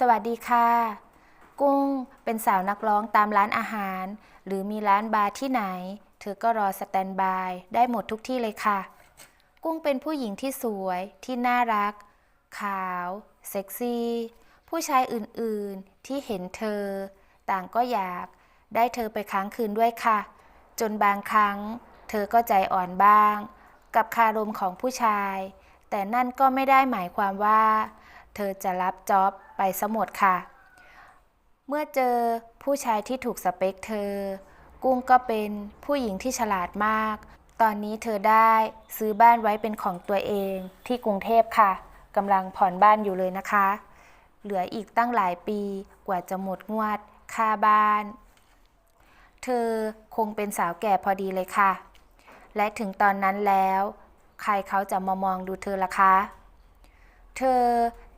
สวัสดีค่ะ กุ้งเป็นสาวนักร้องตามร้านอาหาร หรือมีร้านบาร์ที่ไหน เธอก็รอสแตนบายได้หมดทุกที่เลยค่ะ กุ้งเป็นผู้หญิงที่สวยที่น่ารัก ขาว เซ็กซี่ ผู้ชายอื่นๆที่เห็นเธอ ต่างก็อยากได้เธอไปค้างคืนด้วยค่ะ จนบางครั้ง เธอก็ใจอ่อนบ้าง กับคารมของผู้ชาย แต่นั่นก็ไม่ได้หมายความว่า เธอจะรับจ็อบไปสมดค่ะ เมื่อเจอผู้ชายที่ถูกสเปคเธอ กุ้งก็เป็นผู้หญิงที่ฉลาดมาก ตอนนี้เธอได้ซื้อบ้านไว้เป็นของตัวเองที่กรุงเทพค่ะกำลังผ่อนบ้านอยู่เลยนะคะ เหลืออีกตั้งหลายปีกว่าจะหมดงวดค่าบ้าน เธอคงเป็นสาวแก่พอดีเลยค่ะ และถึงตอนนั้นแล้ว ใครเขาจะมามองดูเธอละคะ เธอ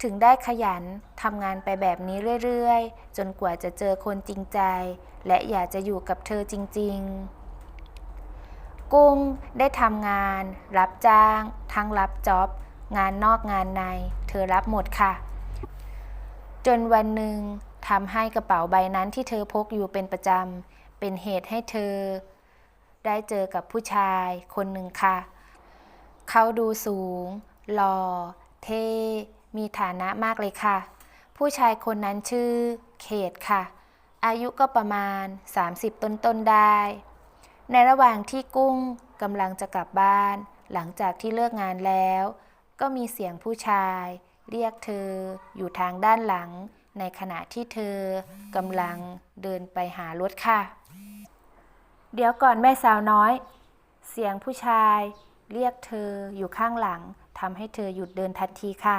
ถึงได้ขยันทำงานไปแบบนี้เรื่อยๆ จนกว่าจะเจอคนจริงใจ และอยากจะอยู่กับเธอจริง ๆ กุ้งได้ทำงาน รับจ้าง ทั้งรับจ็อบ งานนอกงานใน เธอรับหมดค่ะ จนวันหนึ่งทำให้กระเป๋าใบนั้นที่เธอพกอยู่เป็นประจำ เป็นเหตุให้เธอ ได้เจอกับผู้ชายคนหนึ่งค่ะ เขาดูสูงหล่อเท่ มีฐานะมากเลยค่ะ ผู้ชายคนนั้นชื่อ เขตค่ะ อายุก็ประมาณ 30 ต้นๆได้ ในระหว่างที่กุ้งกำลังจะกลับบ้าน หลังจากที่เลิกงานแล้ว ก็มีเสียงผู้ชาย เรียกเธออยู่ทางด้านหลัง ในขณะที่เธอกำลังเดินไปหารถค่ะ เดี๋ยวก่อนแม่สาวน้อย เสียงผู้ชายเรียกเธออยู่ข้างหลังทำให้เธอหยุดเดินทันทีค่ะ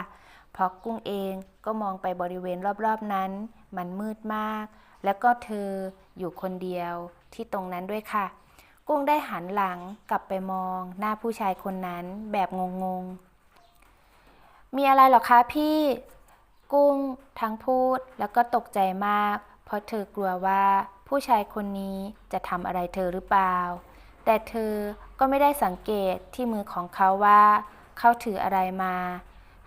เพราะกุ้งเองก็มองไปบริเวณรอบๆนั้น มันมืดมาก แล้วก็เธออยู่คนเดียวที่ตรงนั้นด้วยค่ะ กุ้งได้หันหลังกลับไปมองหน้าผู้ชายคนนั้นแบบงงๆ มีอะไรหรอคะพี่ กุ้งทั้งพูดแล้วก็ตกใจมาก เพราะเธอกลัวว่าผู้ชายคนนี้จะทำอะไรเธอหรือเปล่า แต่เธอก็ไม่ได้สังเกตที่มือของเขาว่า เขาถืออะไรมา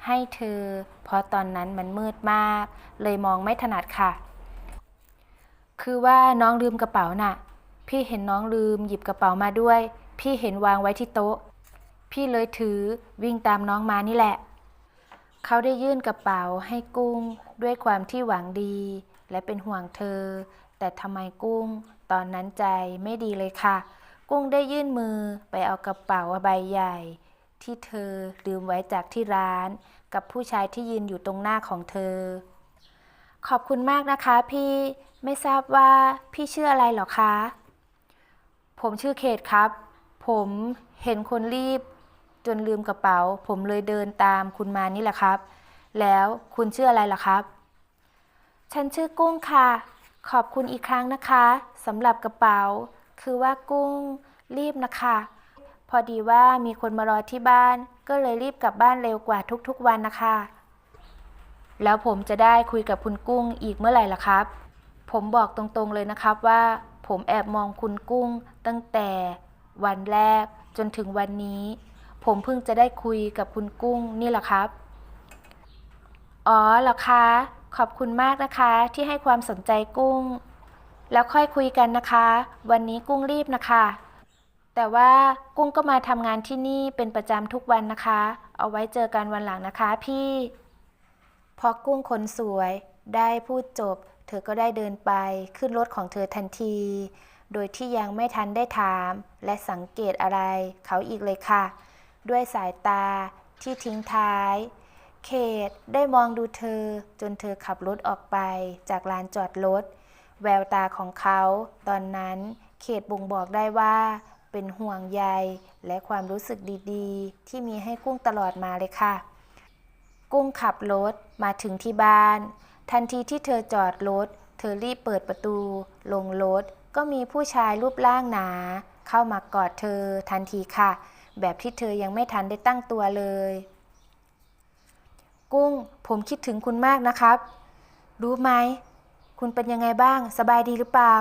ให้เธอ เพราะตอนนั้นมันมืดมาก เลยมองไม่ถนัดค่ะ คือว่าน้องลืมกระเป๋าน่ะ พี่เห็นน้องลืมหยิบกระเป๋ามาด้วย พี่เห็นวางไว้ที่โต๊ะ พี่เลยถือวิ่งตามน้องมานี่แหละ เขาได้ยื่นกระเป๋าให้กุ้งด้วยความที่หวังดี และเป็นห่วงเธอ แต่ทำไมกุ้ง ตอนนั้นใจไม่ดีเลยค่ะ กุ้งได้ยื่นมือไปเอากระเป๋าใบใหญ่ ที่เธอลืมไว้จากที่ร้าน กับผู้ชายที่ยืนอยู่ตรงหน้าของเธอ ขอบคุณมากนะคะพี่ไม่ทราบว่าพี่ชื่ออะไรหรอคะ ผมชื่อเขตครับ ผมเห็นคนรีบ จนลืมกระเป๋า ผมเลยเดินตามคุณมานี่แหละครับ แล้วคุณชื่ออะไรล่ะครับ ฉันชื่อกุ้งค่ะ ขอบคุณอีกครั้งนะคะสำหรับกระเป๋า คือว่ากุ้งรีบนะคะ พอดีว่ามีคนมารอที่บ้าน ก็เลยรีบกลับบ้านเร็วกว่าทุกๆวันนะคะ แล้วผมจะได้คุยกับคุณกุ้งอีกเมื่อไหร่ล่ะครับ ผมบอกตรงๆเลยนะครับว่า ผมแอบมองคุณกุ้งตั้งแต่วันแรกจนถึงวันนี้ ผมเพิ่งจะได้คุยกับคุณกุ้งนี่แหละครับ อ๋อเหรอคะ ขอบคุณมากนะคะที่ให้ความสนใจกุ้ง แล้วค่อยคุยกันนะคะ วันนี้กุ้งรีบนะคะ แต่ว่ากุ้งก็มาทำงานที่นี่เป็นประจำทุกวันนะคะ เอาไว้เจอกันวันหลังนะคะพี่ พอกุ้งคนสวยได้พูดจบ เธอก็ได้เดินไปขึ้นรถของเธอทันที โดยที่ยังไม่ทันได้ถาม และสังเกตอะไรเขาอีกเลยค่ะ ด้วยสายตาที่ทิ้งท้าย เขตได้มองดูเธอจนเธอขับรถออกไปจากลานจอดรถ แววตาของเขา ตอนนั้นเขตบ่งบอกได้ว่า เป็นห่วงใยและความรู้สึกดีๆ ที่มีให้กุ้งตลอดมาเลยค่ะ กุ้งขับรถมาถึงที่บ้าน ทันทีที่เธอจอดรถ เธอรีบเปิดประตู ลงรถ ก็มีผู้ชายรูปร่างหนา เข้ามากอดเธอทันทีค่ะ แบบที่เธอยังไม่ทันได้ตั้งตัวเลย กุ้งผมคิดถึงคุณมากนะครับ รู้ไหม คุณเป็นยังไงบ้าง สบายดีหรือเปล่า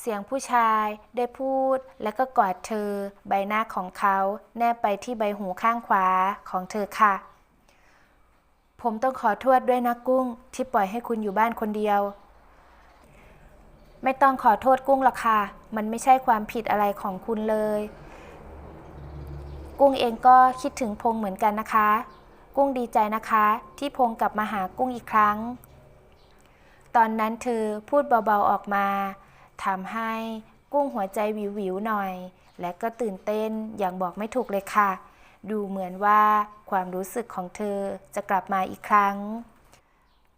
เสียงผู้ชายได้พูดแล้วก็กอดเธอ ใบหน้าของเขาแนบไปที่ใบหูข้างขวาของเธอค่ะผผมต้องขอโทษด้วยนะกุ้ง ที่ปล่อยให้คุณอยู่บ้านคนเดียว ไม่ต้องขอโทษกุ้งหรอกค่ะ มันไม่ใช่ความผิดอะไรของคุณเลย กุ้งเองก็คิดถึงพงเหมือนกันนะคะ กุ้งดีใจนะคะ ที่พงกลับมาหากุ้งอีกครั้ง ตอนนั้นเธอพูดเบาๆออกมา ทำให้กุ้งหัวใจวิววิวหน่อย และก็ตื่นเต้นอย่างบอกไม่ถูกเลยค่ะ ดูเหมือนว่าความรู้สึกของเธอจะกลับมาอีกครั้ง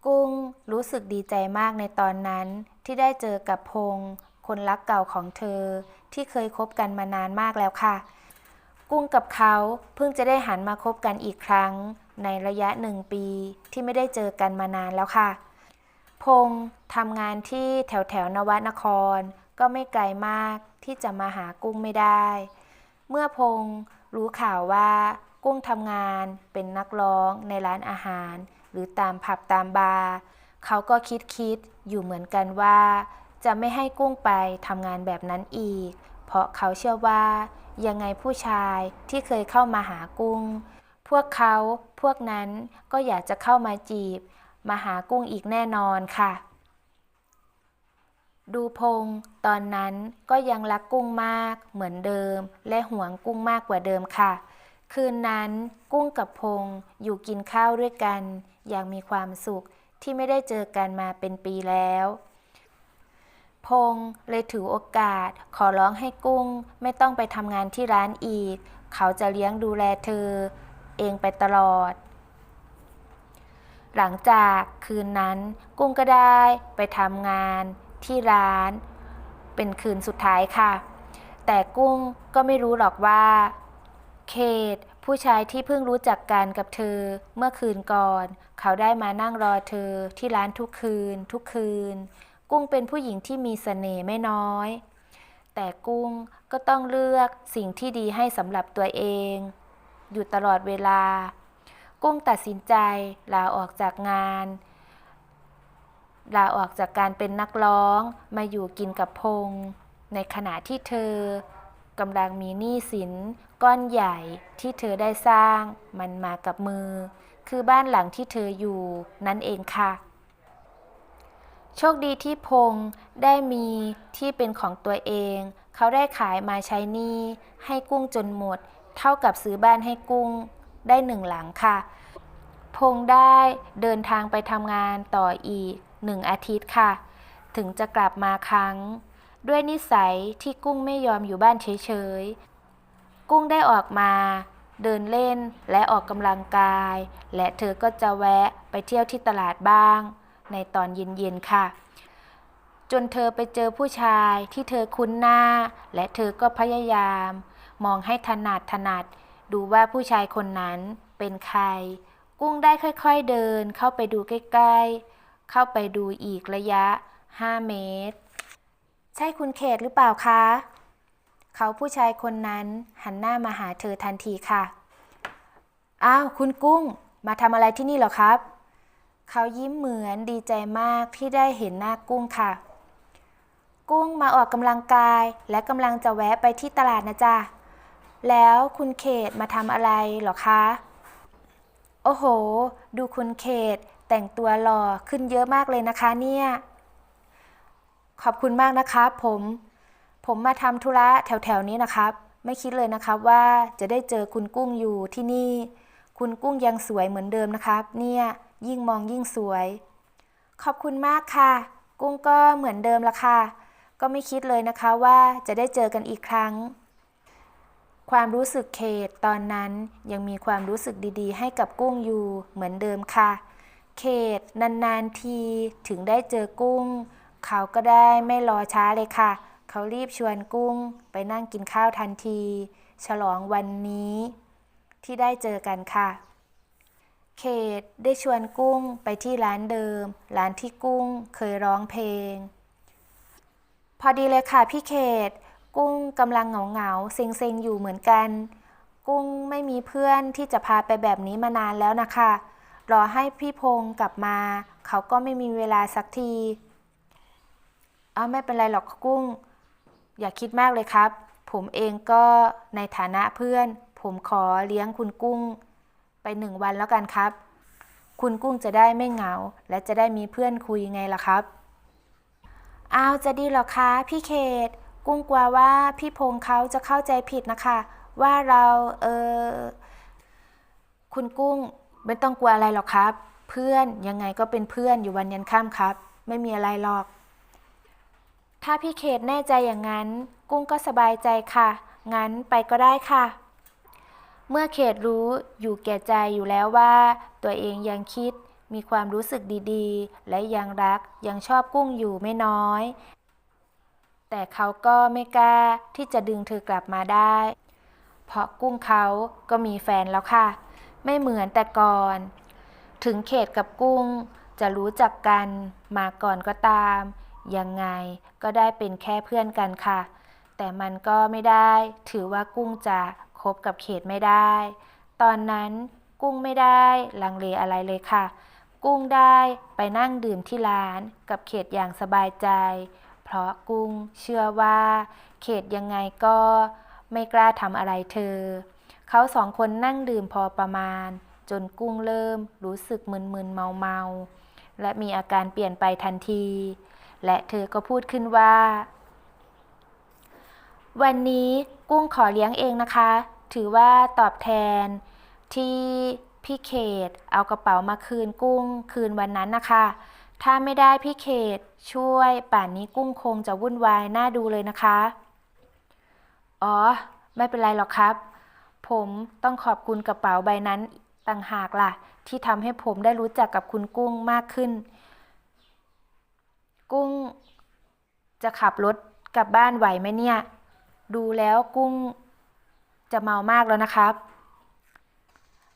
กุ้งรู้สึกดีใจมากในตอนนั้นที่ได้เจอกับพงคนรักเก่าของเธอที่เคยคบกันมานานมากแล้วค่ะ กุ้งกับเขาเพิ่งจะได้หันมาคบกันอีกครั้ง ในระยะหนึ่งปีที่ไม่ได้เจอกันมานานแล้วค่ะ พงษ์ทำงานที่แถวแถวนวนคร ก็ไม่ไกลมากที่จะมาหากุ้งไม่ได้ เมื่อพงษ์รู้ข่าวว่ากุ้งทำงานเป็นนักร้องในร้านอาหาร หรือตามผับตามบาร์เขาก็คิดคิดอยู่เหมือนกันว่า จะไม่ให้กุ้งไปทำงานแบบนั้นอีก เพราะเขาเชื่อว่า ยังไงผู้ชายที่เคยเข้ามาหากุ้ง พวกเขาพวกนั้นก็อยากจะเข้ามาจีบ มาหากุ้งอีกแน่นอนค่ะ ดูพงษ์ตอนนั้นก็ยังรักกุ้งมากเหมือนเดิม และหวงกุ้งมากกว่าเดิมค่ะ คืนนั้นกุ้งกับพงษ์อยู่กินข้าวด้วยกัน อย่างมีความสุขที่ไม่ได้เจอกันมาเป็นปีแล้วพงษ์เลยถือโอกาส ขอร้องให้กุ้ง ไม่ต้องไปทำงานที่ร้านอีก เขาจะเลี้ยงดูแลเธอ เองไปตลอด หลังจากคืนนั้นกุ้งก็ได้ไปทำงานที่ร้าน เป็นคืนสุดท้ายค่ะ แต่กุ้งก็ไม่รู้หรอกว่าเคทผู้ชายที่เพิ่งรู้จักกันกับเธอเมื่อคืนก่อน เขาได้มานั่งรอเธอที่ร้านทุกคืน ทุกคืน กุ้งเป็นผู้หญิงที่มีเสน่ห์ไม่น้อย แต่กุ้งก็ต้องเลือกสิ่งที่ดีให้สำหรับตัวเอง อยู่ตลอดเวลา กุ้งตัดสินใจลาออกจากงานลาออกจากการเป็นนักร้องมาอยู่กินกับพงษ์ในขณะที่เธอกำลังมีหนี้สินก้อนใหญ่ที่เธอได้สร้างมันมากับมือ คือบ้านหลังที่เธออยู่นั่นเองค่ะ โชคดีที่พงษ์ได้มีที่เป็นของตัวเอง เขาได้ขายมาใช้หนี้ให้กุ้งจนหมด เท่ากับซื้อบ้านให้กุ้ง ได้หนึ่งหลังค่ะ พงได้เดินทางไปทำงานต่ออีกหนึ่งอาทิตย์ค่ะ ถึงจะกลับมาครั้ง ด้วยนิสัยที่กุ้งไม่ยอมอยู่บ้านเฉยๆ กุ้งได้ออกมา เดินเล่นและออกกำลังกาย และเธอก็จะแวะไปเที่ยวที่ตลาดบ้าง ในตอนเย็นๆค่ะจนเธอไปเจอผู้ชายที่เธอคุ้นหน้า และเธอก็พยายาม มองให้ถนัดถนัด ดูว่าผู้ชายคนนั้นเป็นใคร กุ้งได้ค่อยๆเดินเข้าไปดูใกล้ๆ เข้าไปดูอีกระยะ 5 เมตร ใช่คุณเขตหรือเปล่าคะ เขาผู้ชายคนนั้นหันหน้ามาหาเธอทันทีค่ะ อ้าว คุณกุ้งมาทำอะไรที่นี่หรอครับ เขายิ้มเหมือนดีใจมากที่ได้เห็นหน้ากุ้งค่ะ กุ้งมาออกกำลังกายและกำลังจะแวะไปที่ตลาดนะจ๊ะ แล้วคุณเขตมาทำอะไรหรอคะ โอ้โห ดูคุณเขตแต่งตัวหล่อขึ้นเยอะมากเลยนะคะเนี่ย ขอบคุณมากนะครับผม ผมมาทำธุระแถวๆนี้นะครับ ไม่คิดเลยนะครับว่าจะได้เจอคุณกุ้งอยู่ที่นี่ คุณกุ้งยังสวยเหมือนเดิมนะครับ เนี่ย ยิ่งมองยิ่งสวย ขอบคุณมากค่ะ กุ้งก็เหมือนเดิมละค่ะ ก็ไม่คิดเลยนะคะว่าจะได้เจอกันอีกครั้ง ความรู้สึกเขตตอนนั้นยังมีความรู้สึกดีๆ ให้กับกุ้งอยู่เหมือนเดิมค่ะ เขตนานๆทีถึงได้เจอกุ้ง เขาก็ได้ไม่รอช้าเลยค่ะ เขารีบชวนกุ้งไปนั่งกินข้าวทันที ฉลองวันนี้ ที่ได้เจอกันค่ะ เขตได้ชวนกุ้งไปที่ร้านเดิม ร้านที่กุ้งเคยร้องเพลง พอดีเลยค่ะพี่เขต กุ้งกำลังเหงาเหงาๆเซ็งเซ็งๆ อยู่เหมือนกัน กุ้งไม่มีเพื่อนที่จะพาไปแบบนี้มานานแล้วนะคะ รอให้พี่พงษ์กลับมา เขาก็ไม่มีเวลาสักทีอ้าไม่เป็นไรหรอกกุ้ง อย่าคิดมากเลยครับ ผมเองก็ในฐานะเพื่อน ผมขอเลี้ยงคุณกุ้ง ไปหนึ่งวันแล้วกันครับ คุณกุ้งจะได้ไม่เหงา และจะได้มีเพื่อนคุยไงล่ะครับ อ้าวจะดีหรอคะพี่เขต กุ้งกลัวว่าพี่พงษ์เขาจะเข้าใจผิดนะคะ ว่าเราเออคุณกุ้งไม่ต้องกลัวอะไรหรอกครับ เพื่อนยังไงก็เป็นเพื่อนอยู่วันยันค่ำครับ ไม่มีอะไรหรอก ถ้าพี่เขตแน่ใจอย่างนั้น กุ้งก็สบายใจค่ะ งั้นไปก็ได้ค่ะ เมื่อเขตรู้อยู่แก่ใจอยู่แล้วว่า ตัวเองยังคิดมีความรู้สึกดีๆ และยังรักยังชอบกุ้งอยู่ไม่น้อย แต่เขาก็ไม่กล้าที่จะดึงเธอกลับมาได้ เพราะกุ้งเขาก็มีแฟนแล้วค่ะ ไม่เหมือนแต่ก่อน ถึงเขตกับกุ้งจะรู้จักกันมาก่อนก็ตาม ยังไงก็ได้เป็นแค่เพื่อนกันค่ะ แต่มันก็ไม่ได้ ถือว่ากุ้งจะคบกับเขตไม่ได้ ตอนนั้นกุ้งไม่ได้ลังเลอะไรเลยค่ะ กุ้งได้ไปนั่งดื่มที่ร้านกับเขตอย่างสบายใจ เพราะกุ้งเชื่อว่า เขตยังไงก็ไม่กล้าทำอะไรเธอ เขาสองคนนั่งดื่มพอประมาณ จนกุ้งเริ่มรู้สึกมึนๆเมาๆ และมีอาการเปลี่ยนไปทันที และเธอก็พูดขึ้นว่า วันนี้กุ้งขอเลี้ยงเองนะคะ ถือว่าตอบแทนที่พี่เขตเอากระเป๋ามาคืนกุ้งคืนวันนั้นนะคะ ถ้าไม่ได้พี่เขตช่วยป่านนี้กุ้งคงจะวุ่นวายน่าดูเลยนะคะ อ๋อ ไม่เป็นไรหรอกครับ ผมต้องขอบคุณกระเป๋าใบนั้นต่างหากล่ะ ที่ทำให้ผมได้รู้จักกับคุณกุ้งมากขึ้น กุ้ง จะขับรถกลับบ้านไหวไหมเนี่ย ดูแล้วกุ้งจะเมามากแล้วนะครับ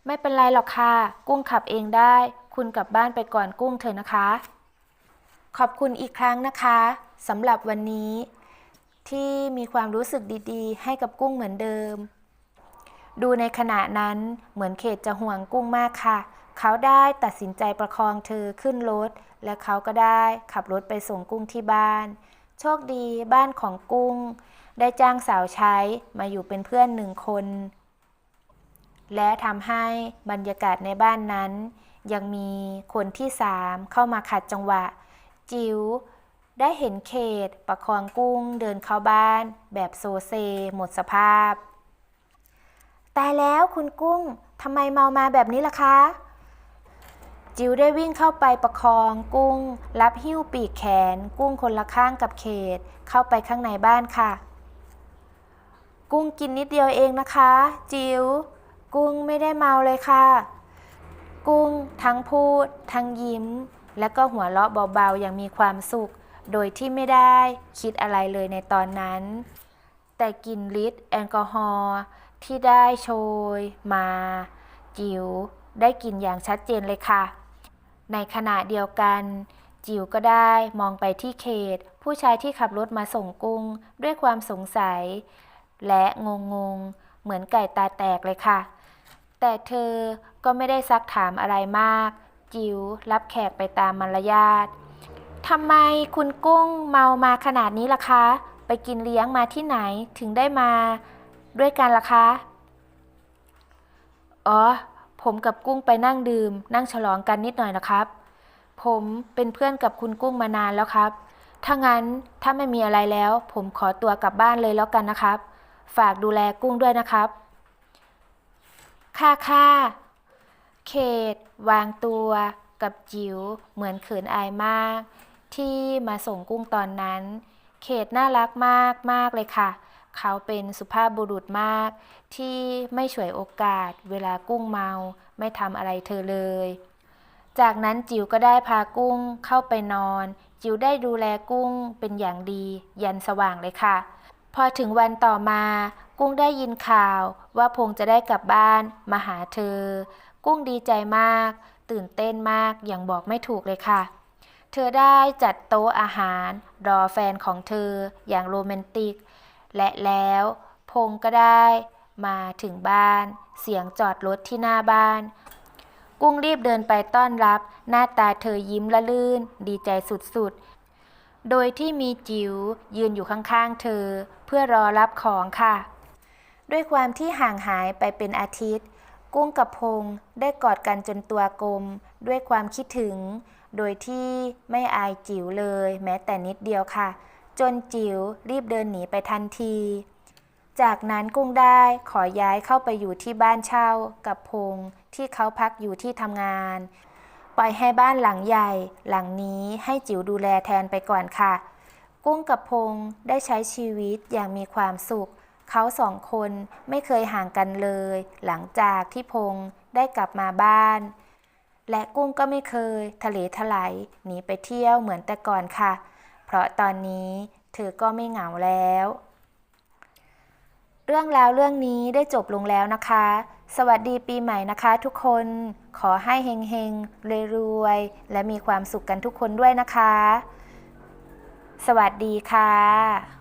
ไม่เป็นไรหรอกค่ะ กุ้งขับเองได้ คุณกลับบ้านไปก่อนกุ้งเถอะนะคะ ขอบคุณอีกครั้งนะคะสำหรับวันนี้ ที่มีความรู้สึกดีๆ ให้กับกุ้งเหมือนเดิม ดูในขณะนั้นเหมือนเขตจะห่วงกุ้งมากค่ะ เขาได้ตัดสินใจประคองเธอขึ้นรถ และเขาก็ได้ขับรถไปส่งกุ้งที่บ้าน โชคดีบ้านของกุ้ง ได้จ้างสาวใช้มาอยู่เป็นเพื่อนหนึ่งคน และทำให้บรรยากาศในบ้านนั้น ยังมีคนที่สามเข้ามาขัดจังหวะ จิ๋วได้เห็นเขต ประคองกุ้งเดินเข้าบ้าน แบบโซเซ หมดสภาพ ตายแล้วคุณกุ้งทำไมเมามาแบบนี้ล่ะคะ จิ๋วได้วิ่งเข้าไปประคองกุ้ง รับหิ้วปีกแขน กุ้งคนละข้างกับเขต เข้าไปข้างในบ้านค่ะ กุ้งกินนิดเดียวเองนะคะ จิ๋วกุ้งไม่ได้เมาเลยค่ะ กุ้ง ทั้งพูด ทั้งยิ้ม และก็หัวเราะเบาๆ อย่างมีความสุข โดยที่ไม่ได้คิดอะไรเลยในตอนนั้น แต่กลิ่นฤทธิ์แอลกอฮอล์ที่ได้โชย มาจิ๋วได้กลิ่นอย่างชัดเจนเลยค่ะ ในขณะเดียวกัน จิ๋วก็ได้มองไปที่เขต ผู้ชายที่ขับรถมาส่งกุ้ง ด้วยความสงสัย และงงงๆเหมือนไก่ตาแตกเลยค่ะ แต่เธอก็ไม่ได้ซักถามอะไรมาก จิ๋วรับแขกไปตามมารยาททำไมคุณกุ้งเมามาขนาดนี้ล่ะคะ ไปกินเลี้ยงมาที่ไหนถึงได้มาด้วยกันล่ะคะ อ๋อ ผมกับกุ้งไปนั่งดื่ม นั่งฉลองกันนิดหน่อยนะครับ ผมเป็นเพื่อนกับคุณกุ้งมานานแล้วครับ ถ้างั้นถ้าไม่มีอะไรแล้ว ผมขอตัวกลับบ้านเลยแล้วกันนะครับ ฝากดูแลกุ้งด้วยนะครับ ค่ะค่ะเขต วางตัวกับจิ๋วเหมือนเขินอายมาก ที่มาส่งกุ้งตอนนั้น เขตน่ารักมากมากเลยค่ะ เขาเป็นสุภาพบุรุษมาก ที่ไม่ฉวยโอกาส เวลากุ้งเมาไม่ทำอะไรเธอเลย จากนั้นจิ๋วก็ได้พากุ้งเข้าไปนอน จิ๋วได้ดูแลกุ้งเป็นอย่างดี ยันสว่างเลยค่ะ พอถึงวันต่อมา กุ้งได้ยินข่าวว่าพงจะได้กลับบ้านมาหาเธอ กุ้งดีใจมาก ตื่นเต้นมากอย่างบอกไม่ถูกเลยค่ะ เธอได้จัดโต๊ะอาหาร รอแฟนของเธออย่างโรแมนติก และแล้วพงก็ได้มาถึงบ้าน เสียงจอดรถที่หน้าบ้าน กุ้งรีบเดินไปต้อนรับ หน้าตาเธอยิ้มละลื่น ดีใจสุดๆ โดยที่มีจิ๋วยืนอยู่ข้างๆ เธอ เพื่อรอรับของค่ะ ด้วยความที่ห่างหายไปเป็นอาทิตย์ กุ้งกับพงได้กอดกันจนตัวกลม ด้วยความคิดถึง โดยที่ไม่อายจิ๋วเลย แม้แต่นิดเดียวค่ะ จนจิ๋วรีบเดินหนีไปทันที จากนั้นกุ้งได้ขอย้ายเข้าไปอยู่ที่บ้านเช่ากับพงที่เขาพักอยู่ที่ทำงาน ปล่อยให้บ้านหลังใหญ่ หลังนี้ให้จิ๋วดูแลแทนไปก่อนค่ะ กุ้งกับพงได้ใช้ชีวิตอย่างมีความสุข เขาสองคนไม่เคยห่างกันเลย หลังจากที่พงได้กลับมาบ้าน และกุ้งก็ไม่เคย ทะเลทลายหนีไปเที่ยวเหมือนแต่ก่อนค่ะ เพราะตอนนี้เธอก็ไม่เหงาแล้ว เรื่องราวเรื่องนี้ได้จบลงแล้วนะคะ สวัสดีปีใหม่นะคะทุกคน ขอให้เฮงๆรวยๆและมีความสุขกันทุกคนด้วยนะคะ สวัสดีค่ะ